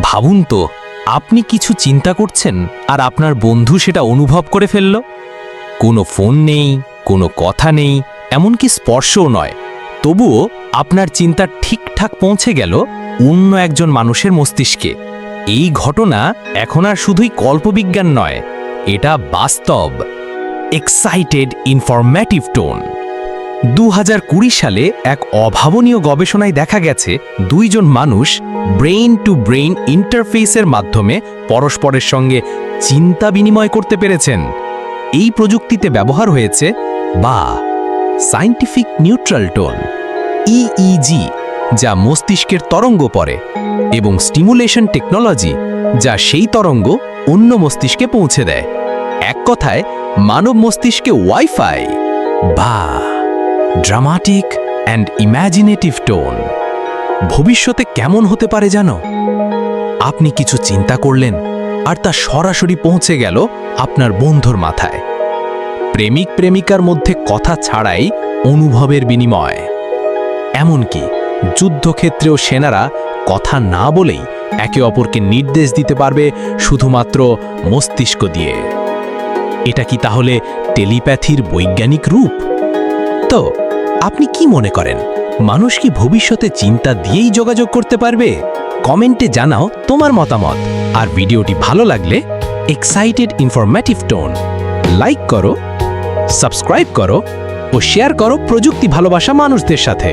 ভাবুন তো, আপনি কিছু চিন্তা করছেন আর আপনার বন্ধু সেটা অনুভব করে ফেলল? কোনো ফোন নেই, কোনো কথা নেই, এমনকি স্পর্শও নয়। তবুও আপনার চিন্তা ঠিকঠাক পৌঁছে গেল অন্য একজন মানুষের মস্তিষ্কে। এই ঘটনা এখন আর শুধুই কল্পবিজ্ঞান নয়, এটা বাস্তব। এক্সাইটেড ইনফরম্যাটিভ টোন দু হাজার কুড়ি সালে এক অভাবনীয় গবেষণায় দেখা গেছে, দুইজন মানুষ ব্রেইন টু ব্রেইন ইন্টারফেসের মাধ্যমে পরস্পরের সঙ্গে চিন্তা বিনিময় করতে পেরেছেন। এই প্রযুক্তিতে ব্যবহার হয়েছে বা সায়েন্টিফিক নিউট্রাল টোন ইইজি যা মস্তিষ্কের তরঙ্গ পড়ে, এবং স্টিমুলেশন টেকনোলজি, যা সেই তরঙ্গ অন্য মস্তিষ্কে পৌঁছে দেয়। এক কথায়, মানব মস্তিষ্কে ওয়াইফাই বা ড্রামাটিক অ্যান্ড ইম্যাজিনেটিভ টোন ভবিষ্যতে কেমন হতে পারে জানো? আপনি কিছু চিন্তা করলেন আর তা সরাসরি পৌঁছে গেল আপনার বন্ধুর মাথায়। প্রেমিক প্রেমিকার মধ্যে কথা ছাড়াই অনুভবের বিনিময়। এমনকি যুদ্ধক্ষেত্রেও সেনারা কথা না বলেই একে অপরকে নির্দেশ দিতে পারবে শুধুমাত্র মস্তিষ্ক দিয়ে। এটা কি তাহলে টেলিপ্যাথির বৈজ্ঞানিক রূপ? তো আপনি কি মনে করেন? মানুষ কি ভবিষ্যতে চিন্তা দিয়েই যোগাযোগ করতে পারবে? কমেন্টে জানাও তোমার মতামত। আর ভিডিওটি ভালো লাগলে এক্সাইটেড ইনফরম্যাটিভ টোন লাইক করো সাবস্ক্রাইব করো ও শেয়ার করো প্রযুক্তি ভালোবাসা মানুষদের সাথে।